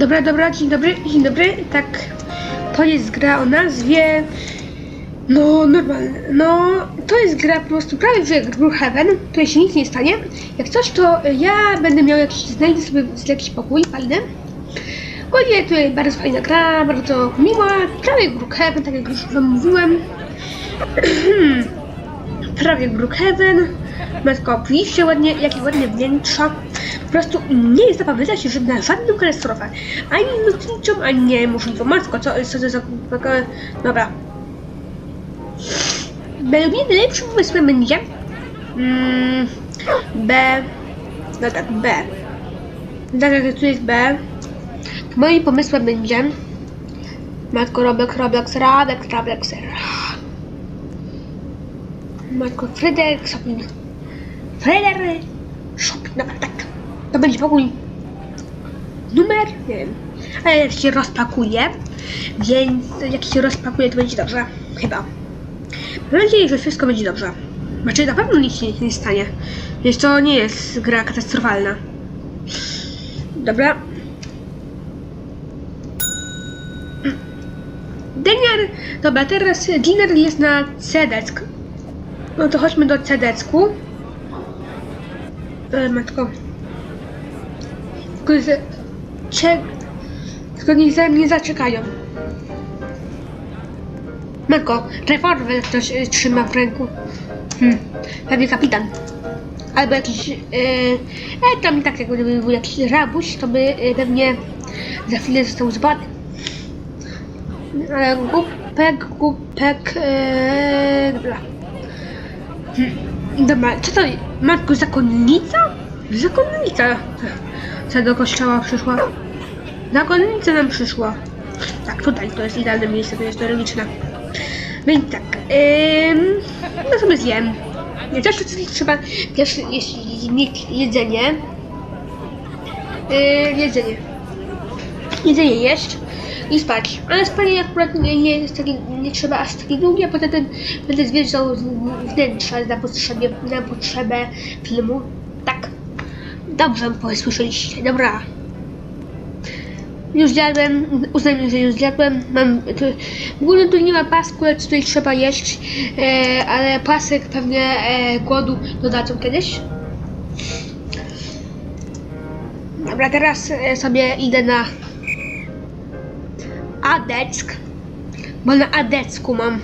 Dobra, dobra, dzień dobry, dzień dobry. Tak, to jest gra o nazwie. No, normalnie. No, to jest gra po prostu prawie jak Brookhaven, tutaj się nic nie stanie. Jak coś, to ja będę miał jakiś, znajdę sobie jakiś pokój fajny. Ogólnie tutaj bardzo fajna gra, bardzo miła, prawie jak Brookhaven, tak jak już wam mówiłem. prawie jak Brookhaven. Ma tylko ładnie, jakie ładne wnętrza. Po prostu nie jest zapowiada się że na żadną katastrofę. Ani lotniczą, ani niemożliwą. Matko, co, co to za... Dobra. Według mnie najlepszym pomysłem będzie... Mm, B... No tak, B. Tak jak tu jest B. To moim pomysłem będzie... Matko, Roblox, Roblox, Roblox, Roblox. Matko, Fryderyk Shopping. Fryderyk Shopping, dobra, tak. To będzie pokój numer, nie wiem, ale jak się rozpakuje, więc jak się rozpakuje, to będzie dobrze, chyba. Mam nadzieję, że wszystko będzie dobrze. Znaczy, na pewno nic się nie stanie, więc to nie jest gra katastrofalna. Dobra. Deniar, dobra, teraz Dinner jest na Cedeck. No to chodźmy do Cedecku. E, matko. Tylko, że... Cze... Tylko niech za mnie zaczekają. Matko, rewolwer ktoś e, trzyma w ręku. Hmm, pewnie kapitan. Albo jakiś... E, e, tam i tak jakby był jakiś rabuś, to by e, pewnie za chwilę został zbany. Ale głupek, głupek... E, dobra. Hmm. Dobra, co to Matko, zakonnica? Zakonnica. Co do kościoła przyszła? Zakonnica nam przyszła. Tak, tutaj to jest idealne miejsce, to jest logiczne. Więc tak, ym, no sobie zjem. Też coś trzeba, też jeśli jedzenie. Yy, jedzenie. Jedzenie jeść i spać. Ale spanie akurat nie, nie jest taki, nie trzeba aż taki długie, poza tym będę zwiedzał z- wnętrza na potrzebie, na potrzebę filmu. Dobrze posłyszeliście, dobra. Już zjadłem, uznajmy, że już zjadłem. Mam, tu, w ogóle tu nie ma pasku, lecz tutaj trzeba jeść, e, ale pasek pewnie e, głodu dodadzą kiedyś. Dobra, teraz e, sobie idę na Adeck, bo na Adecku mam,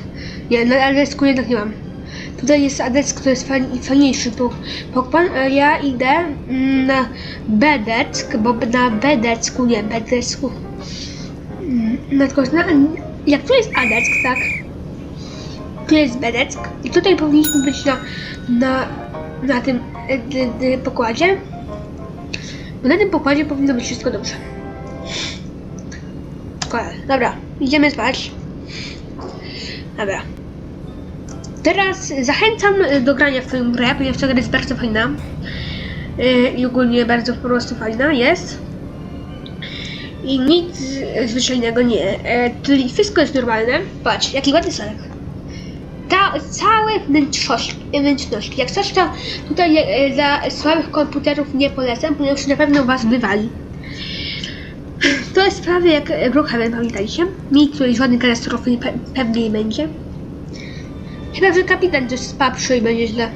nie, na Adecku jednak nie mam. Tutaj jest Adeck, to jest fajn, fajniejszy po- Pokemon, a ja idę mm, na Bedeck, bo na Bedecku, nie, Bedecku. Mm, Na, na, jak tu jest Adeck, tak? Tu jest Bedeck i tutaj powinniśmy być na, na, na tym e, d, d, pokładzie. Bo na tym pokładzie powinno być wszystko dobrze. Dobra, idziemy spać. Dobra. Teraz zachęcam do grania w tę grę, ponieważ ta gra jest bardzo fajna. Yy, I ogólnie bardzo po prostu fajna jest. I nic zwyczajnego nie. E, czyli wszystko jest normalne. Patrz, jaki ładny salek. Ta, całe wnętrzości, wnętrzności. Jak coś, to tutaj e, dla słabych komputerów nie polecam, ponieważ na pewno was wywali. To jest prawie jak Brookhaven, pamiętajcie? Miejsc, której żadnej katastrofy pe pewnie nie będzie. Chyba, że kapitan coś spaprzy i będzie źle.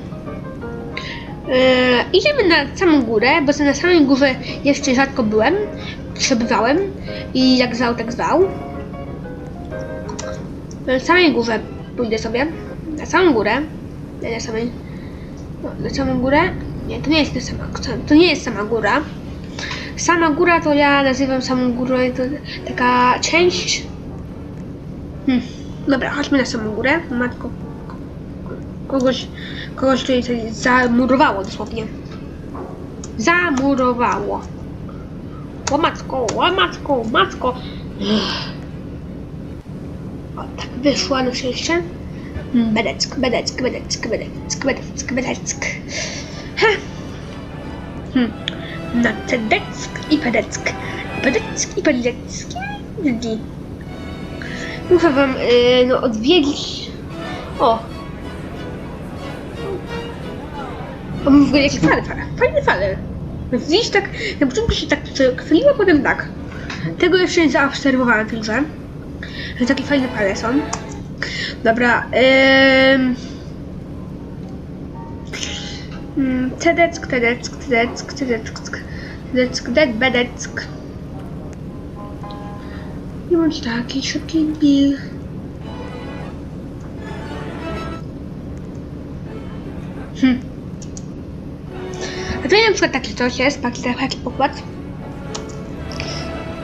Eee, idziemy na samą górę, bo na samej górze jeszcze rzadko byłem, przebywałem i jak zwał, tak zwał. Na samej górze pójdę sobie, na samą górę, na samej, no, na samą górę, nie, to nie jest ta sama, to nie jest sama góra. Sama góra to ja nazywam samą górę, to taka część. Hmm. Dobra, chodźmy na samą górę. Matko. Kogoś, kogoś tutaj zamurowało dosłownie. Zamurowało. O matko, o matko, matko. O, tak wyszła na szczęście. Bedeck, bedeck, bedeck, bedeck, bedeck, bedeck. Ha. Hmm na Tedeck i Pedeck. Pedeck i Pedecki. Muszę wam yy, no, odwiedzić. O! O, w ogóle jakie fale, fale. Fajne fale. No, tak, na początku się tak chwiliło, potem tak. Tego jeszcze nie zaobserwowałem w tej grze. Że takie fajne pale są. Dobra. Ym... Mm, Tedeck, tedeck, tedeck, tedeck, tedeck, deck, bedeck. Nie bądź taki szybki bil. Hm. Tutaj na przykład taki coś jest, taki, taki pokład.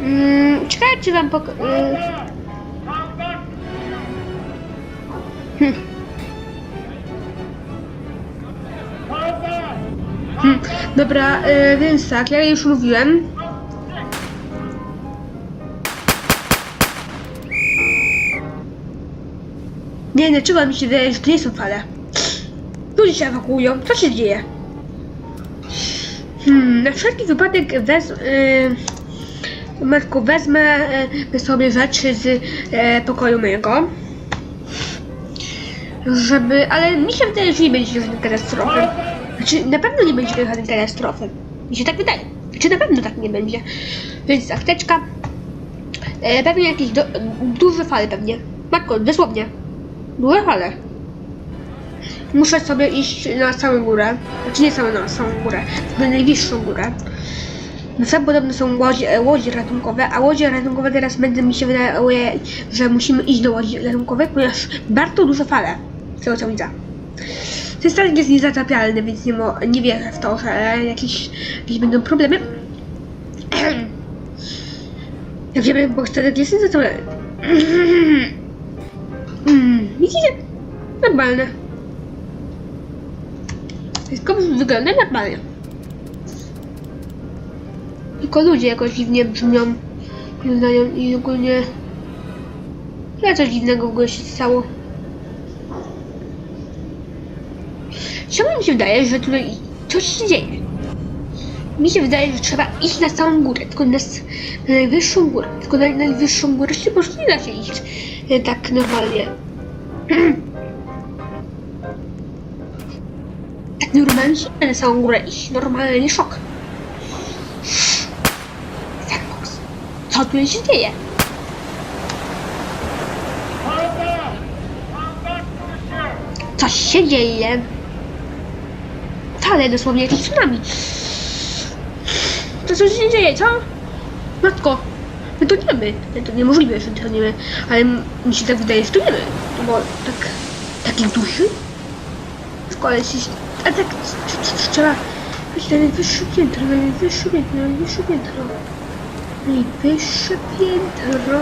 Mm, ciekawe czy wam pok... Hm. Hmm, dobra, y, więc tak, ja już mówiłem. Nie, dlaczego mi się wydaje, że to nie są fale? Ludzie się ewakuują, co się dzieje? Hmm, na wszelki wypadek wez... Y, matko, wezmę y, sobie rzeczy z y, pokoju mojego. Żeby, ale mi się wydaje, że nie będzie żadnej katastrofy. Znaczy, na pewno nie będzie żadnej katastrofy. Mi się tak wydaje. Czy na pewno tak nie będzie. Więc apteczka. E, pewnie jakieś do, duże fale pewnie. Matko, dosłownie. Duże fale. Muszę sobie iść na samą górę. Znaczy nie samą, na samą górę. Na najwyższą górę. Na sam podobne są łodzie, łodzie ratunkowe, a łodzie ratunkowe teraz będę mi się wydaje, że musimy iść do łodzi ratunkowej, ponieważ bardzo duże fale. Z tego co widzę. Ten statek jest niezatapialny, więc nie, nie wierzę w to, że jakieś, jakieś będą problemy. Jak wiemy, bo statek jest niezatapialny. Widzicie? Normalne. Wszystko wygląda normalnie. Tylko ludzie jakoś dziwnie brzmią, wyglądają i ogólnie... Ja coś dziwnego w ogóle się stało. Czemu mi się wydaje, że tutaj coś się dzieje? Mi się wydaje, że trzeba iść na samą górę, tylko na, na najwyższą górę. Tylko na najwyższą górę się po prostu nie da się iść e, tak normalnie. normalnie na samą górę iść. Normalny szok. Sandbox. Co tu się dzieje? Coś się dzieje. Wcale dosłownie jakiś tsunami. To coś się dzieje, co? Matko, my toniemy. Nie, To niemożliwe, że toniemy, ale m- mi się tak wydaje, że toniemy. No Bo tak, taki duży? W kole się... A tak, tr- tr- tr- trzeba... Chodź na najwyższe piętro, na najwyższe piętro, na najwyższe piętro. Najwyższe piętro.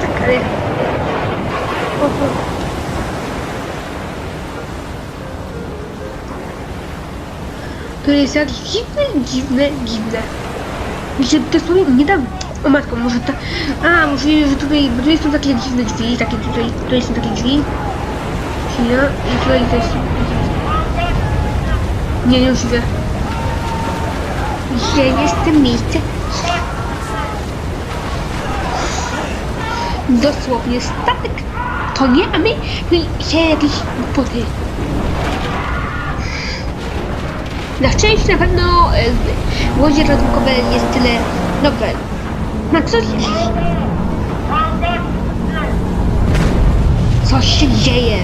Tak, ale... O. To jest jakieś dziwne, dziwne, dziwne. Mi się dosłownie nie da... O matko, może ta... A, możliwe, że tutaj... Bo tutaj są takie dziwne drzwi, takie tutaj... Tutaj są takie drzwi. Chwila. I tutaj jest... Nie, niemożliwe. Gdzie jest to miejsce? Dosłownie statek. To nie, a my się jakieś głupoty. Na szczęście na pewno e, łodzie ratunkowe jest tyle dobre. No co się... Coś się dzieje.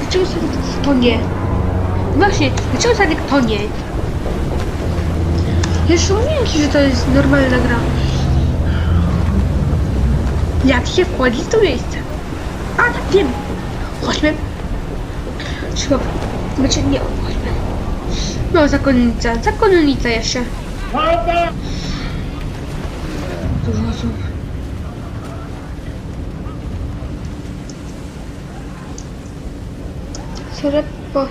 Dlaczego statek tonie? Właśnie, dlaczego statek tonie? Jeszcze mówiłem ci, że to jest normalna gra. Jak się wchodzi w to miejsce? A, wiem. Chodźmy. Trzeba... Znaczy, nie, chodźmy. No, zakonnica. Zakonnica jeszcze. Dużo osób. Soreppo.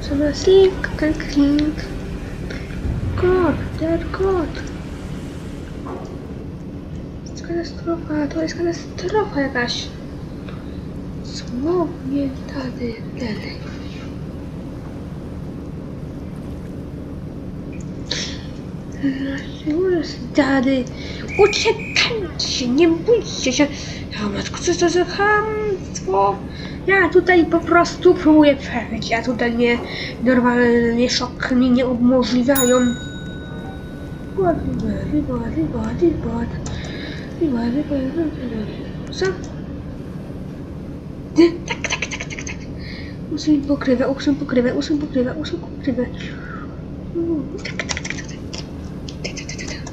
Co na slink, klink, klink. Kot, der. To jest katastrofa, to jest katastrofa jakaś. Słownie tady dalej. Dlaczego jest dady? Uciekaj! bójcie się, nie bójcie się. Ja matko, co to za chamstwo? Ja tutaj po prostu próbuję przeżyć, ja tutaj nie, normalnie szok mi nie umożliwiają. Co? Tak, tak, tak, tak, tak. Usuń pokrywę, usuń pokrywę, usuń pokrywę, usuń pokrywę. Tak, tak, tak, tak.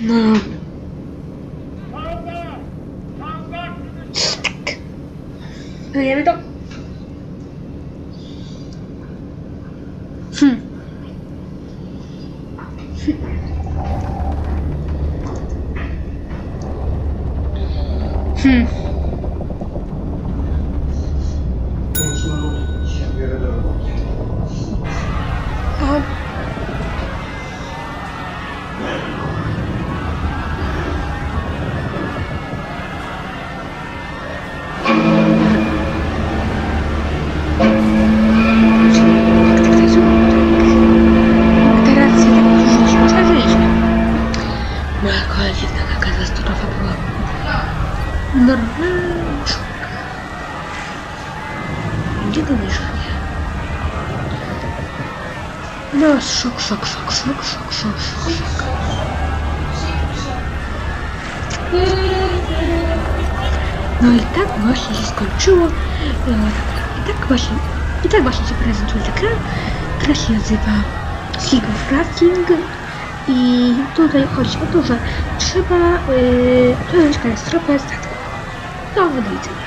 No. Tak. Wyjemy to. Hmm. No i tak właśnie się skończyło. e, I tak właśnie, i tak właśnie się prezentuje ta gra. Gra się nazywa League of Racing. I tutaj chodzi o to, że trzeba yy, przejąć katastrofę statku. Do widzenia.